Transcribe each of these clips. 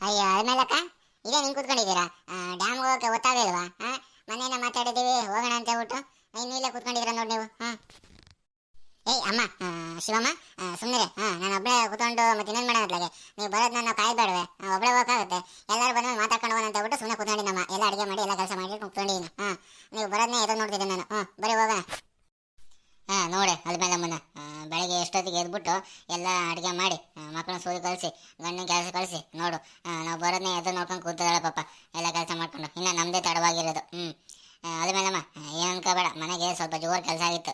ಅಯ್ಯೋ ಅದ್ಮೇಲಕ್ಕ ಇದೇ ನೀನು ಕೂತ್ಕೊಂಡಿದ್ದೀರಾ? ಡ್ಯಾಮ್ಗೆ ಹೋಗಕ್ಕೆ ಗೊತ್ತಾಗಲಿಲ್ವಾ ಹಾಂ ಮನೇನ ಮಾತಾಡಿದ್ದೀವಿ, ಹೋಗೋಣ ಅಂತ ಹೇಳ್ಬಿಟ್ಟು. ಇನ್ನು ಇಲ್ಲೇ ಕೂತ್ಕೊಂಡಿದ್ದೀರಾ ನೋಡಿ ನೀವು? ಹಾಂ. ಏಯ್ ಅಮ್ಮ ಶಿವಮ್ಮ ಸುಮ್ಮನೆ ಹಾಂ, ನಾನು ಒಬ್ಬಳೇ ಕೂತ್ಕೊಂಡು ಮತ್ತೆ ಇನ್ನೇನು ಮಾಡೋಣ ಅತ್ಲಾಗೆ ನೀವು ಬರೋದು ನಾನು ಕಾಯ್ಬೇಡವೆ ಒಬ್ಬಳೇ ಹೋಗೋಕ್ಕಾಗುತ್ತೆ ಎಲ್ಲರೂ ಬಂದು ಮಾತಾಡ್ಕೊಂಡು ಹೋಗೋಣ ಅಂತ ಹೇಳ್ಬಿಟ್ಟು ಸುಮ್ಮನೆ ಕೂತ್ಕೊಂಡಿದ್ದಮ್ಮ ಎಲ್ಲ ಅಡುಗೆ ಮಾಡಿ, ಎಲ್ಲ ಕೆಲಸ ಮಾಡಿ ಕೂತ್ಕೊಂಡಿದ್ದೀನಿ ಹಾಂ, ನೀವು ಬರೋದನ್ನೇ ಎದುರು ನೋಡ್ತಿದ್ದೆ ನಾನು. ಹಾಂ ಬರೀ ಹೋಗೋಣ. ಹಾಂ, ನೋಡಿ ಅಲ್ಲಿ ಮೇಲೆ ಅಮ್ಮನ ಬೆಳಗ್ಗೆ ಎಷ್ಟೊತ್ತಿಗೆ ಎದ್ಬಿಟ್ಟು ಎಲ್ಲ ಅಡುಗೆ ಮಾಡಿ ಮಕ್ಕಳನ್ನ ಸ್ಕೂಲಿಗೆ ಕಳಿಸಿ, ಗಂಡಿನ ಕೆಲಸ ಕಳಿಸಿ, ನೋಡು ನಾವು ಬರೋದನ್ನೇ ಎದ್ದು ನೋಡ್ಕೊಂಡು ಕೂತಿದ್ದಾಳೆ ಪಾಪ, ಎಲ್ಲ ಕೆಲಸ ಮಾಡ್ಕೊಂಡು, ಇನ್ನು ನಮ್ಮದೇ ತಡವಾಗಿರೋದು ಹ್ಞೂ ಅದ ಏನು ಅನ್ಕೋಬೇಡ, ಮನೆಗೆ ಸ್ವಲ್ಪ ಜೋರು ಕೆಲಸ ಆಗಿತ್ತು.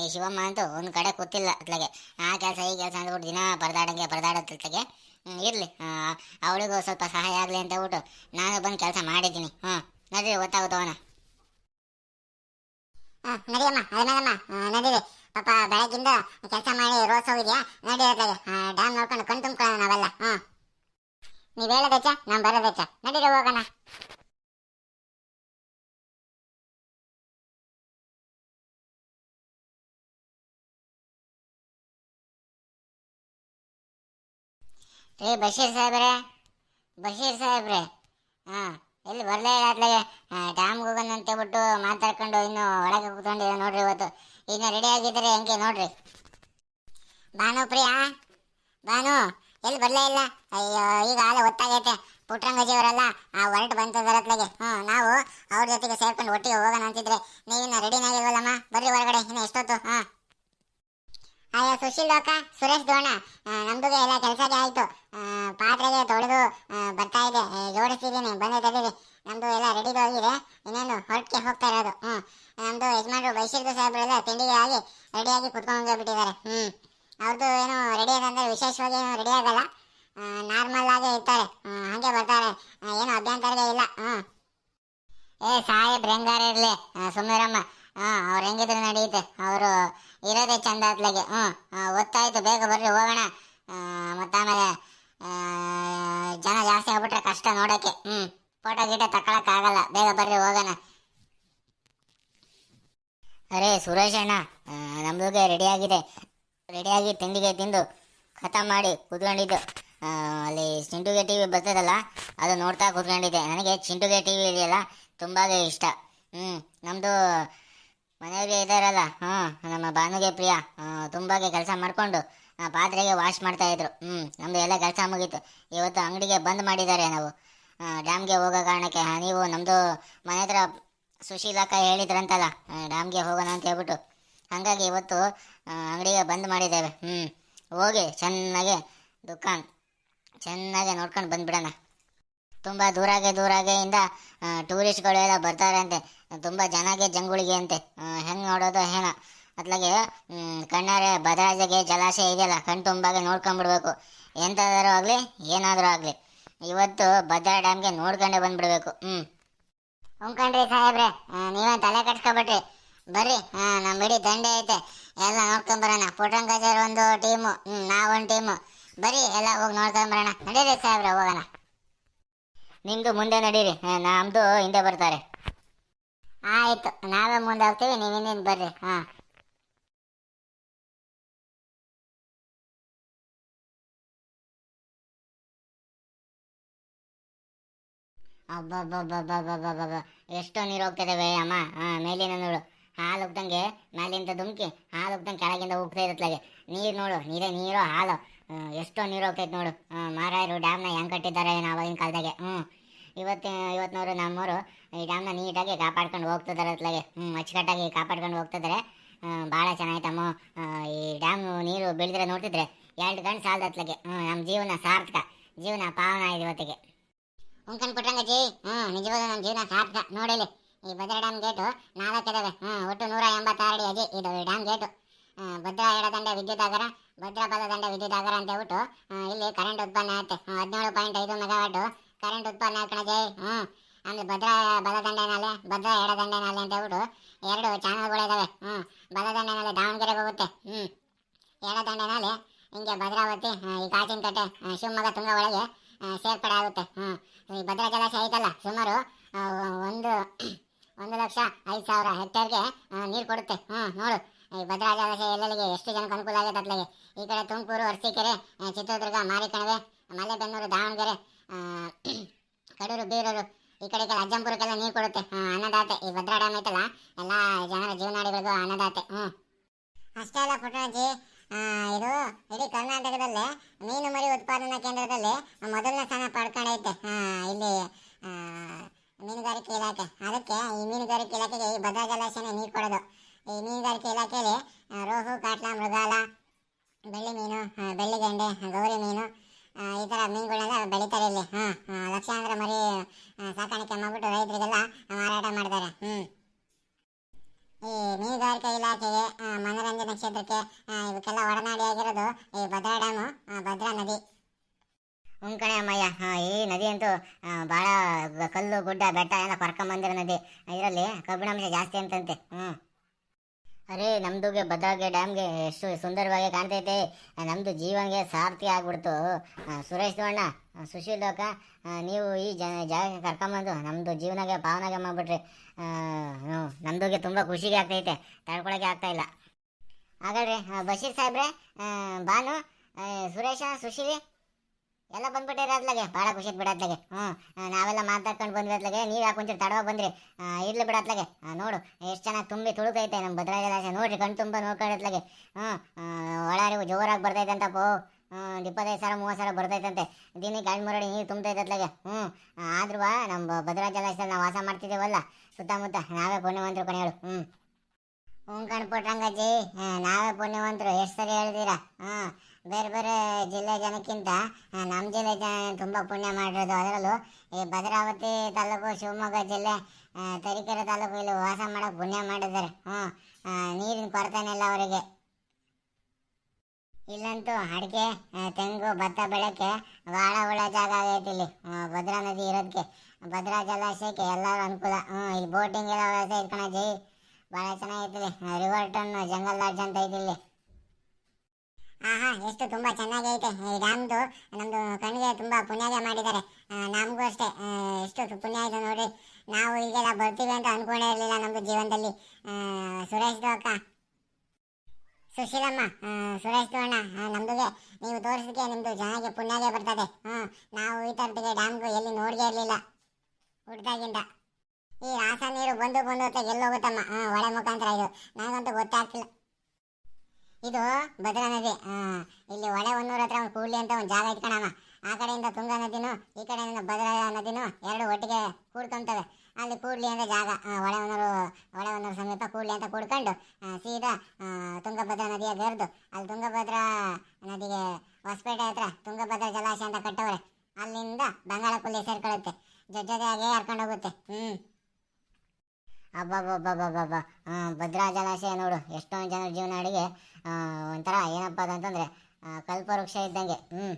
ಈ ಶಿವಮ್ಮ ಅಂತೂ ಒಂದು ಕಡೆ ಕೂತಿಲ್ಲ ಅತ್ಲಾಗೆ ಆ ಕೆಲಸ ಈ ಕೆಲಸ ಅಂದ್ಬಿಟ್ಟು ದಿನ ಪರದಾಡಂಗೆ ಪರದಾಡೋತ್ಲಾಗೆ ಇರಲಿ ಅವಳಿಗೂ ಸ್ವಲ್ಪ ಸಹಾಯ ಆಗಲಿ ಅಂತ ಹೇಳ್ಬಿಟ್ಟು ನಾನು ಬಂದು ಕೆಲಸ ಮಾಡಿದ್ದೀನಿ ಹ್ಞೂ ನಡ್ರಿ ಗೊತ್ತಾಗುತ್ತವನ ನಡಿಯಮ್ಮ ಅದೇನಮ್ಮ ನಡೀರಿ. ಪಾಪ ಬೆಳಗಿಂದ ಕೆಲಸ ಮಾಡಿ ರೋಸ್ ಹೋಗಿದ್ಯಾ? ನಡಿ ಹೋಗ್ಲಿ. ಡ್ಯಾಮ್ ನೋಡ್ಕೊಂಡು ಕಣ್ ತುಂಬ್ಕೊಳ್ಳೋಣ ನಾವೆಲ್ಲ. ಹ್ಞೂ. ನೀವು ಹೇಳೋದಚ್ಚ ನಾನು ಬರೋದಚ್ಚ ನಡೀರಿ ಹೋಗೋಣ. ಏ, ಬಶೀರ್ ಸಾಹೇಬ್ರೆ. ಬಶೀರ್ ಸಾಹೇಬ್ರೆ. ಹಾಂ. ಎಲ್ಲಿ ಬರಲೇ ಇಲ್ಲ ಡ್ಯಾಮ್ ಹೋಗೋಣ ಅಂತ ಹೇಳ್ಬಿಟ್ಟು ಮಾತಾಡ್ಕೊಂಡು ಇನ್ನು ಒಳಗೆ ಕೂತ್ಕೊಂಡಿದೆ ನೋಡ್ರಿ ಇವತ್ತು. ಇನ್ನು ರೆಡಿ ಆಗಿದ್ದಾರೆ ಹೆಂಗೆ ನೋಡ್ರಿ. ಭಾನು ಪ್ರಿಯಾ? ಭಾನು, ಎಲ್ಲಿ ಬರಲೇ ಇಲ್ಲ? ಅಯ್ಯೋ, ಈಗ ಆಲೆ ಹೊತ್ತಾಗೈತೆ ಪುಟ್ರಂಗಜಿಯವರೆಲ್ಲ ಆ ಹೊರಟು ಬಂತದರತ್ಲಾಗೆ ಹ್ಞೂ, ನಾವು ಅವ್ರ ಜೊತೆಗೆ ಸೇರ್ಕೊಂಡು ಒಟ್ಟಿಗೆ ಹೋಗೋಣ ಅಂತಿದ್ರೆ. ನೀವಿನ್ನ ರೆಡಿನಾಗಿಲ್ವಲ್ಲಮ್ಮ ಬರ್ರಿ ಹೊರಗಡೆ, ಇನ್ನು ಎಷ್ಟೊತ್ತು? ಹಾಂ ಅಯ್ಯೋ ಸುಶೀಲ್ ಲೋಕ ಸುರೇಶ್ ದೋಣ ನಮ್ದು ಎಲ್ಲ ಕೆಲಸಕ್ಕೆ ಆಯ್ತು. ಪಾತ್ರೆಗೆ ತೊಳೆದು ಬರ್ತಾ ಇದೆ. ಏ, ಜೋಡಿಸ್ತಿದ್ದೀನಿ ಬಂದೆ ತಡೀರಿ ನಮ್ದು ಎಲ್ಲ ರೆಡಿ ಹೋಗಿದೆ. ಇನ್ನೇನು ಹೊರಟಕ್ಕೆ ಹೋಗ್ತಾ ಇರೋದು. ಹ್ಞೂ ನಮ್ದು ಯಜಮಾನ್ರು ಬೈಶೀರ್ದು ಸಾಹೇಬ್ರೆಲ್ಲ ತಿಂಡಿಗೆ ಆಗಿ ರೆಡಿಯಾಗಿ ಕುತ್ಕೊಂಡು ಹೋಗ್ಬಿಟ್ಟಿದ್ದಾರೆ ಹ್ಞೂ ಅವ್ರದ್ದು ಏನು ರೆಡಿ ಅಂದ್ರೆ ವಿಶೇಷವಾಗಿ ಏನು ರೆಡಿ ಆಗಲ್ಲ. ನಾರ್ಮಲ್ ಆಗೇ ಇರ್ತಾರೆ. ಹಾಗೆ ಬರ್ತಾರೆ. ಏನು ಅಭ್ಯಂತರವೇ ಇಲ್ಲ. ಹ್ಞೂ ಏ ಸಾಹೇಬ್ರು ಹೆಂಗಾರ ಇರಲಿ? ಸುಮ್ಮನಿರಮ್ಮ ಹಾಂ, ಅವ್ರು ಹೆಂಗಿದ್ರು ನಡೆಯುತ್ತೆ ಅವರು ಇರೋದೇ ಚಂದ ಅತ್ಲಾಗೆ ಹ್ಞೂ ಗೊತ್ತಾಯ್ತು, ಬೇಗ ಬರ್ರಿ, ಹೋಗೋಣ. ಮತ್ತು ಆಮೇಲೆ ಜನ ಜಾಸ್ತಿ ಆಗ್ಬಿಟ್ರೆ ಕಷ್ಟ ನೋಡೋಕ್ಕೆ ಹ್ಞೂ ಫೋಟೋ ಗೀಟ ತಗೊಳಕ್ಕಾಗಲ್ಲ ಬೇಗ ಬರ್ರಿ, ಹೋಗೋಣ. ಅರೇ, ಸುರೇಶ್ ಅಣ್ಣ ಆಗಿದೆ. ರೆಡಿಯಾಗಿದೆ ರೆಡಿಯಾಗಿ ತಿಂಡಿಗೆ ತಿಂದು ಖತಮ್ ಮಾಡಿ ಕುತ್ಕೊಂಡಿದ್ದು. ಅಲ್ಲಿ ಚಿಂಟುಗೆ ಟಿ ವಿ ಬರ್ತದಲ್ಲ, ಅದು ನೋಡ್ತಾ ಕುತ್ಕೊಂಡಿದ್ದೆ. ನನಗೆ ಚಿಂಟುಗೆ ಟಿ ವಿ ಇದೆಯಲ್ಲ ತುಂಬಾ ಇಷ್ಟ. ಹ್ಞೂ ನಮ್ಮದು ಮನೆಯಲ್ಲಿ ಇದ್ದಾರಲ್ಲ ಹಾಂ ನಮ್ಮ ಬಾನುಗೆ ಪ್ರಿಯ ತುಂಬಾಗೆ ಕೆಲಸ ಮಾಡಿಕೊಂಡು ಪಾತ್ರೆಗೆ ವಾಶ್ ಮಾಡ್ತಾ ಇದ್ರು. ಹ್ಞೂ ನಮ್ಮದು ಎಲ್ಲ ಕೆಲಸ ಮುಗೀತು. ಇವತ್ತು ಅಂಗಡಿಗೆ ಬಂದ್ ಮಾಡಿದ್ದಾರೆ ನಾವು. ಡ್ಯಾಮ್ಗೆ ಹೋಗೋ ಕಾರಣಕ್ಕೆ ನೀವು ನಮ್ಮದು ಮನೆ ಹತ್ರ ಸುಶೀಲಕ್ಕ ಹೇಳಿದ್ರಂತಲ್ಲ ಡ್ಯಾಮ್ಗೆ ಹೋಗೋಣ ಅಂತ ಹೇಳ್ಬಿಟ್ಟು. ಹಾಗಾಗಿ ಇವತ್ತು ಅಂಗಡಿಗೆ ಬಂದ್ ಮಾಡಿದ್ದೇವೆ. ಹ್ಞೂ ಹೋಗಿ ಚೆನ್ನಾಗಿ ದುಕಾನ್ ಚೆನ್ನಾಗೆ ನೋಡ್ಕೊಂಡು ಬಂದ್ಬಿಡೋಣ. ತುಂಬ ದೂರಾಗೆ ದೂರಾಗೆಯಿಂದ ಟೂರಿಸ್ಟ್ಗಳು ಎಲ್ಲ ಬರ್ತಾರೆ ಅಂತೆ ತುಂಬ ಜನಗೆ ಜಂಗುಳಿಗೆ ಅಂತೆ. ಹೆಂಗೆ ನೋಡೋದು ಹೇಣ ಅತ್ಲಾಗೆ ಕಣ್ಣಾರೆ ಭದ್ರಾಜಗೆ ಜಲಾಶಯ ಇದೆಯಲ್ಲ ಕಣ್ ತುಂಬಾಗೆ ನೋಡ್ಕೊಂಡ್ಬಿಡ್ಬೇಕು ಎಂತಾದರೂ ಆಗಲಿ, ಏನಾದರೂ ಆಗಲಿ. ಇವತ್ತು ಭದ್ರಾ ಡ್ಯಾಮ್ಗೆ ನೋಡ್ಕೊಂಡೆ ಬಂದ್ಬಿಡ್ಬೇಕು. ಹ್ಞೂ ಉಂಕಂಡ್ರಿ ಸಾಹೇಬ್ರೆ ನೀವೇ ತಲೆ ಕಟ್ಕೊಬಿಟ್ರಿ ಬರ್ರಿ ನಮ್ಮ ಇಡೀ ದಂಡೆ ಐತೆ. ಎಲ್ಲ ನೋಡ್ಕೊಂಬರೋಣ. ಪುಟ್ರಂಗಜರ್ ಒಂದು ಟೀಮು. ಹ್ಞೂ ನಾವೊಂದು ಟೀಮು. ಬರೀ ಎಲ್ಲ ಹೋಗಿ ನೋಡ್ಕೊಂಬರೋಣ. ನಡೀರಿ ಸಾಹೇಬ್ರೆ, ಹೋಗೋಣ. ನಿಮ್ದು ಮುಂದೆ ನಡೀರಿ. ಆ, ನಮ್ದು ಹಿಂದೆ ಬರ್ತಾರೆ. ಆಯ್ತು ನಾವೇ ಮುಂದೆ ಹೋಗ್ತೀವಿ ನೀವು ಹಿಂದಿನ ಬರ್ರಿ. ಹಾ. ಅಬ್ಬಬ್ಬಬ್ಬಬ್ಬಬ್ಬಬ್ಬ ಎಷ್ಟೋ ನೀರು ಹೋಗ್ತಿದ್ದಾವೆ ಅಮ್ಮ. ಹಾ ಮೇಲಿನ ನೋಡು. ಹಾಲು ಹೋಗ್ದಂಗೆ ಮೇಲಿಂದ ದುಮ್ಕಿ ಹಾಲು ಹೋಗ್ದಂಗೆ ಕೆಳಗಿಂದ ಹೋಗ್ತಾ ಇರತ್ಲಾಗೆ. ನೀರು ನೋಡು ನೀರೇ ನೀರು ಹಾಲು. ಆ, ಎಷ್ಟೋ ನೀರು ಹೋಗ್ತೈತೆ ನೋಡು. ಮಾರಾಯರು, ಡ್ಯಾಮ್ನ ಹೆಂಗೆ ಕಟ್ಟಿದ್ದಾರೆ ಏನು ಆವಾಗಿನ ಕಾಲದಾಗೆ. ಹ್ಞೂ ಇವತ್ತು ಇವತ್ತಿನವರು ನಮ್ಮವರು ಈ ಡ್ಯಾಮ್ನ ನೀಟಾಗಿ ಕಾಪಾಡ್ಕೊಂಡು ಹೋಗ್ತಿದ್ದಾರೆ ಅತ್ಲಾಗೆ ಹ್ಞೂ ಅಚ್ಚುಕಟ್ಟಾಗಿ ಕಾಪಾಡ್ಕೊಂಡು ಹೋಗ್ತಿದ್ದಾರೆ ಭಾಳ ಚೆನ್ನಾಗಿತ್ತಮ್ಮ ಈ ಡ್ಯಾಮ್ ನೀರು ಬೆಳೆದ್ರೆ ನೋಡ್ತಿದ್ರೆ ಎರಡು ಗಂಟೆ ಸಾಲದ ಅತ್ಲಾಗೆ ಹ್ಞೂ ನಮ್ಮ ಜೀವನ ಸಾರ್ಥಕ. ಜೀವನ ಪಾವನ ಆಗಿದೆ ಇವತ್ತಿಗೆ. ಉಂಕನ್ ಜೀ ಹ್ಞೂ ನಿಜವಾಗ್ಲೂ ನಮ್ಮ ಜೀವನ ಸಾರ್ಥಕ. ನೋಡಿಲಿ ಈ ಭದ್ರಾ ಡ್ಯಾಮ್ ಗೇಟು ನಾಲ್ಕು ಇದಾವೆ ಹ್ಞೂ ಒಟ್ಟು ನೂರ ಎಂಬತ್ತಾರು ಅಡಿ. ಅಜಿ ಇದು ಡ್ಯಾಮ್ ಗೇಟು. ಭದ್ರಾ ಎಡದಂಡ ವಿದ್ಯುತ್ ಆಗರ ಭದ್ರಾ ದಂಡ ವಿದ್ಯುತ್ ಆಗರ ಅಂತ ಹೇಳ್ಬಿಟ್ಟು ಇಲ್ಲಿ ಕರೆಂಟ್ ಉತ್ಪನ್ನ ಆಗುತ್ತೆ ಹದಿನೇಳು ಪಾಯಿಂಟ್ ಐದು ಮೆಗಾವಾಟ್ ಕರೆಂಟ್ ಉತ್ಪನ್ನ ಜೈ ಹ್ಞೂ ಆಮೇಲೆ ಭದ್ರಾ ಬಲದಂಡೆನಾಲೆ ಭದ್ರಾ ಎಡದಂಡೆನಾಲೆ ಅಂತ ಹೇಳ್ಬಿಟ್ಟು ಎರಡು ಚಾನಲ್ಗಳಿದ್ದಾವೆ ಹ್ಞೂ ಬಲದಂಡೆನಾಲೆ ದಾವಣಗೆರೆಗೆ ಹೋಗುತ್ತೆ. ಹ್ಞೂ ಎಡದಂಡೆನಾಲೆ ಹಿಂಗೆ ಭದ್ರಾವತಿ ಈ ಕಾಟಿನ ಕಟ್ಟೆ ಶಿವಮೊಗ್ಗ ತುಂಗ ಒಳಗೆ ಸೇರ್ಪಡೆ ಆಗುತ್ತೆ. ಹ್ಞೂ ಈ ಭದ್ರಾ ಜಲಾಶಯ ಐತಲ್ಲ, ಸುಮಾರು ಒಂದು ಒಂದು ಲಕ್ಷ ಐದು ಸಾವಿರ ಹೆಕ್ಟೇರ್ಗೆ ನೀರು ಕೊಡುತ್ತೆ. ಹ್ಞೂ ನೋಡು. ಈ ಭದ್ರಾ ಜಲಾಶಯ ಎಲ್ಲೆಲ್ಲಿಗೆ ಎಷ್ಟು ಜನಕ್ಕೆ ಅನುಕೂಲ ಆಗಿದೆ ಈ ಕಡೆ ತುಮಕೂರು, ಅರಸೀಕೆರೆ ಚಿತ್ರದುರ್ಗ, ಮಾರಿಕಣವೆ ಮಲೆಬೆನ್ನೂರು ದಾವಣಗೆರೆ ಕಡೂರು, ಬೀರೂರು, ಈ ಕಡೆಗೆಲ್ಲ ಅಜ್ಜಂಪುರಕ್ಕೆಲ್ಲ ನೀರು ಕೊಡುತ್ತೆ. ಅನ್ನದಾತೆ. ಈ ಭದ್ರಾ ಡ್ಯಾಮ್ ಐತಲ್ಲ, ಎಲ್ಲ ಜನರ ಜೀವನಾಡಿಗಳಿಗೂ ಅನ್ನದಾತೆ. ಹ್ಞೂ ಅಷ್ಟೇ ಅಲ್ಲ ಪುಟ್ಟಣಜಿ ಇದು ಇಡೀ ಕರ್ನಾಟಕದಲ್ಲೇ ಮೀನು ಮರಿ ಉತ್ಪಾದನಾ ಕೇಂದ್ರದಲ್ಲಿ ಮೊದಲನೇ ಸ್ಥಾನ ಪಡ್ಕೊಂಡೈತೆ ಇಲ್ಲಿ ಮೀನುಗಾರಿಕೆ ಇಲಾಖೆ. ಅದಕ್ಕೆ ಈ ಮೀನುಗಾರಿಕೆ ಇಲಾಖೆಗೆ ಈ ಭದ್ರಾ ಜಲಾಶಯನೇ ನೀರು ಕೊಡೋದು. ಈ ಮೀನುಗಾರಿಕೆ ಇಲಾಖೆಯಲ್ಲಿ ರೋಹು, ಕಾಟ್ಲಾ, ಮೃಗಾಲ, ಬೆಳ್ಳಿ ಮೀನು ಬೆಳ್ಳಿ ಗೆಂಡೆ ಗೌರಿ ಮೀನು ಈ ಥರ ಮೀನುಗಳನ್ನೆಲ್ಲ ಬೆಳೀತಾರೆ ಇಲ್ಲಿ. ಹಾಂ ಲಕ್ಷಾಂತರ ಮರಿ ಸಾಕಾಣಿಕೆ ಮಾಡಿಬಿಟ್ಟು ರೈತರಿಗೆಲ್ಲ ಮಾರಾಟ ಮಾಡ್ತಾರೆ. ಹ್ಞೂ ಈ ಮೀನುಗಾರಿಕೆ ಇಲಾಖೆಗೆ ಮನೋರಂಜನೆ ಕ್ಷೇತ್ರಕ್ಕೆ ಇವಕ್ಕೆಲ್ಲ ಒಡನಾಡಿಯಾಗಿರೋದು ಈ ಭದ್ರಾ ಡ್ಯಾಮು ಭದ್ರಾ ನದಿ. ಹ್ಞೂ ಕಣೆ ಅಮ್ಮಯ್ಯ. ಈ ನದಿ ಅಂತೂ ಭಾಳ ಕಲ್ಲು, ಗುಡ್ಡ, ಬೆಟ್ಟ ಎಲ್ಲ ಕರ್ಕೊಂಬಂದಿರೋ ನದಿ. ಇದರಲ್ಲಿ ಕಬ್ಬಿಣಾಂಶ ಜಾಸ್ತಿ ಅಂತಂತೆ. ಹ್ಞೂ ಅರೇ ನಮ್ದುಗೆ ಬದಾಗೆ ಡ್ಯಾಮ್ಗೆ ಎಷ್ಟು ಸುಂದರವಾಗಿ ಕಾಣ್ತೈತೆ. ನಮ್ಮದು ಜೀವನ್ಗೆ ಸಾರ್ಥಿ ಆಗ್ಬಿಡ್ತು. ಸುರೇಶ್ ದೋಣ್ಣ ಸುಶೀಲ್ ಲೋಕ ನೀವು ಈ ಜಾಗಕ್ಕೆ ಕರ್ಕೊಂಬಂದು ನಮ್ಮದು ಜೀವನಗೆ ಪಾವನಾಗೆ ಮಾಡ್ಬಿಟ್ರಿ. ನಮ್ದುಗೆ ತುಂಬ ಖುಷಿಗೆ ಆಗ್ತೈತೆ. ತಡ್ಕೊಳಕ್ಕೆ ಆಗ್ತಾ ಇಲ್ಲ. ಹಾಗಾದ್ರೆ ಬಶೀರ್ ಸಾಹೇಬ್ರೆ ಬಾನು ಸುರೇಶ, ಸುಶೀಲಿ ಎಲ್ಲ ಬಂದ್ಬಿಟ್ಟಿರ ಅದ್ಲಾಗೆ. ಭಾಳ ಖುಷಿ ಬಿಡತ್ಲಾಗೆ ಹ್ಞೂ ನಾವೆಲ್ಲ ಮಾತಾಡ್ಕೊಂಡು ಬಂದ್ವಿ ಅದ್ಲಾಗೆ. ನೀವು ಯಾಕೆ ಒಂಚೂರು ತಡವಾಗಿ ಬಂದ್ರಿ? ಇರ್ಲಿ ಬಿಡತ್ಲಾಗೆ ನೋಡು, ಎಷ್ಟು ಚೆನ್ನಾಗಿ ತುಂಬಿ ತುಳುಕೈತೆ ನಮ್ಮ ಭದ್ರಾ ಜಲಾಶಯ ನೋಡ್ರಿ, ಕಣ್ ತುಂಬ ನೋಡ್ಕೊಳ್ಳತ್ಲಾಗೆ ಹ್ಞೂ ಒಳಾರಿವು ಜೋರಾಗಿ ಬರ್ತೈತೆ ಅಂತ ಪೋ. ಒಂದು ಇಪ್ಪತ್ತೈದು ಸಾವಿರ ಮೂವತ್ತು ಸಾವಿರ ಬರ್ತೈತಂತೆ ದಿನಕ್ಕೆ ಎರಡು ಮೂರಡಿ ನೀರು ತುಂಬ್ತೈತೆ ಅತ್ಲಾಗೆ ಹ್ಞೂ ಆದ್ರೂ ನಮ್ಮ ಭದ್ರಾ ನಾವು ವಾಸ ಮಾಡ್ತಿದ್ದೇವಲ್ಲ ಸುತ್ತಮುತ್ತ ನಾವೇ ಪುಣ್ಯವಂತರು ಕಣೆ ಹೇಳು ಹ್ಞೂ ಹ್ಞೂ ಕಣ್ಪುಟ್ರಂಗಜ್ಜಿ ನಾವೇ ಪುಣ್ಯವಂತರು. ಎಷ್ಟು ಸರಿ ಹೇಳ್ತೀರಾ ಹಾಂ ಬೇರೆ ಬೇರೆ ಜಿಲ್ಲೆ ಜನಕ್ಕಿಂತ ನಮ್ಮ ಜಿಲ್ಲೆ ಜನ ತುಂಬ ಪುಣ್ಯ ಮಾಡಿರೋದು. ಅದರಲ್ಲೂ ಈ ಭದ್ರಾವತಿ ತಾಲೂಕು, ಶಿವಮೊಗ್ಗ ಜಿಲ್ಲೆ ತರೀಕೆರೆ ತಾಲೂಕು ಇಲ್ಲಿ ವಾಸ ಮಾಡೋಕೆ ಪುಣ್ಯ ಮಾಡಿದ್ದಾರೆ. ಹ್ಞೂ ನೀರಿನ ಕೊರತೆನೇ ಇಲ್ಲ ಅವರಿಗೆ. ಇಲ್ಲಂತೂ ಅಡಿಕೆ ತೆಂಗು, ಭತ್ತ ಬೆಳೆಕ್ಕೆ ಭಾಳ ಒಳ್ಳೆ ಜಾಗ ಆಗೈತೆ ಇಲ್ಲಿ. ಭದ್ರಾ ನದಿ ಇರೋದಕ್ಕೆ ಭದ್ರಾ ಜಲಾಶಯಕ್ಕೆ ಎಲ್ಲರೂ ಅನುಕೂಲ. ಹ್ಞೂ ಇಲ್ಲಿ ಬೋಟಿಂಗ್ ಎಲ್ಲ ವ್ಯವಸ್ಥೆ ಇಟ್ಕೊಳಜಿ ಭಾಳ ಚೆನ್ನಾಗೈತಿಲ್ಲಿ ರಿವರ್ ಟನ್ ಜಂಗಲ್ ಲಾಡ್ಜ್ ಅಂತ ಐತಿ ಇಲ್ಲಿ. ಆಹಾ, ಎಷ್ಟು ತುಂಬಾ ಚೆನ್ನಾಗೈತೆ. ಈ ರಾಮ್ದು, ನಮ್ದು ಕಣ್ಣಿಗೆ ತುಂಬಾ ಪುಣ್ಯಾಗ ಮಾಡಿದ್ದಾರೆ ನಮಗೂ ಅಷ್ಟೇ. ಎಷ್ಟು ಪುಣ್ಯ ಇದೆ ನೋಡಿ ನಾವು ಈಗೆಲ್ಲ ಬರ್ತೀವಿ ಅಂತ ಅನ್ಕೊಂಡೇ ಇರಲಿಲ್ಲ ನಮ್ದು ಜೀವನದಲ್ಲಿ. ಸುರೇಶ್ ಅಕ್ಕ. ಸುಶೀಲಮ್ಮ ಸುರೇಶ್ ಅಣ್ಣ. ನಮ್ದುಗೆ. ನೀವು ತೋರಿಸಿದಕ್ಕೆ ನಿಮ್ದು ಚೆನ್ನಾಗಿ ಪುಣ್ಯಾಗೆ ಬರ್ತದೆ. ಹ್ಞೂ ನಾವು ಈ ಥರದಿಗೆ ಡ್ಯಾಮ್ಗೂ ಎಲ್ಲಿ ನೋಡ್ಗೆ ಇರಲಿಲ್ಲ. ಹುಡ್ದಾಗಿಂದ ಈ ರಾಸ ನೀರು ಬಂದು ಬಂದು ಎಲ್ಲೋಗುತ್ತಮ್ಮ ಎಲ್ಲಿ ಹೋಗುತ್ತಮ್ಮ? ಹಾಂ ಒಳೆ ಮುಖಾಂತರ ಇದು. ನನಗಂತೂ ಗೊತ್ತಾಗ್ತಿಲ್ಲ. ಇದು ಭದ್ರಾ ನದಿ. ಇಲ್ಲಿ ಒಳೆ ಹೊನ್ನೂರ ಹತ್ರ ಒಂದು ಕೂಡ್ಲಿ ಅಂತ ಒಂದು ಜಾಗ ಇಟ್ಕೊಳಮ್ಮ ಆ ಕಡೆಯಿಂದ ತುಂಗಾ ನದಿನೂ, ಈ ಕಡೆಯಿಂದ ಭದ್ರಾ ನದಿನೂ ಎರಡು ಒಟ್ಟಿಗೆ ಕೂಡ್ಕೊಂತವೆ. ಅಲ್ಲಿ ಕೂಡ್ಲಿ ಅಂತ ಜಾಗ ಒಳೆ ಹೊನ್ನೂರು ಹೊಳೆ ಹೊನ್ನೂರು ಸಮೀಪ ಕೂಡ್ಲಿ ಅಂತ ಕೂಡ್ಕೊಂಡು ಸೀದಾ ತುಂಗಭದ್ರಾ ನದಿಯ ಗರ್ದು ಅಲ್ಲಿ ತುಂಗಭದ್ರಾ ನದಿಗೆ ಹೊಸಪೇಟೆ ಹತ್ರ ತುಂಗಭದ್ರಾ ಜಲಾಶಯ ಅಂತ ಕಟ್ಟವ್ರೆ. ಅಲ್ಲಿಂದ ಬಂಗಾಳಕೊಲ್ಲಿ ಸೇರ್ಕೊಳ್ಳುತ್ತೆ. ಜೊತೆ ಹರ್ಕೊಂಡು ಹೋಗುತ್ತೆ. ಹ್ಞೂ ಅಬ್ಬಬ್ಬಬ್ಬಬ್ಬಬ್ಬ. ಭದ್ರಾ ಜಲಾಶಯ ನೋಡು, ಎಷ್ಟೊಂದು ಜನರ ಜೀವನ ಅಡಿಗೆ. ಒಂಥರ ಏನಪ್ಪ ಅಂತಂದರೆ ಕಲ್ಪವೃಕ್ಷ ಇದ್ದಂಗೆ. ಹ್ಞೂ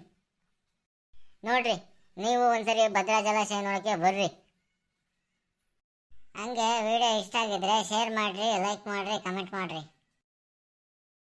ನೋಡ್ರಿ, ನೀವು ಒಂದ್ಸರಿ ಭದ್ರಾ ಜಲಾಶಯ ನೋಡೋಕ್ಕೆ ಬರ್ರಿ. ಹಂಗೆ ವಿಡಿಯೋ ಇಷ್ಟ ಆಗಿದ್ರೆ ಶೇರ್ ಮಾಡಿರಿ ಲೈಕ್ ಮಾಡಿರಿ ಕಮೆಂಟ್ ಮಾಡಿರಿ.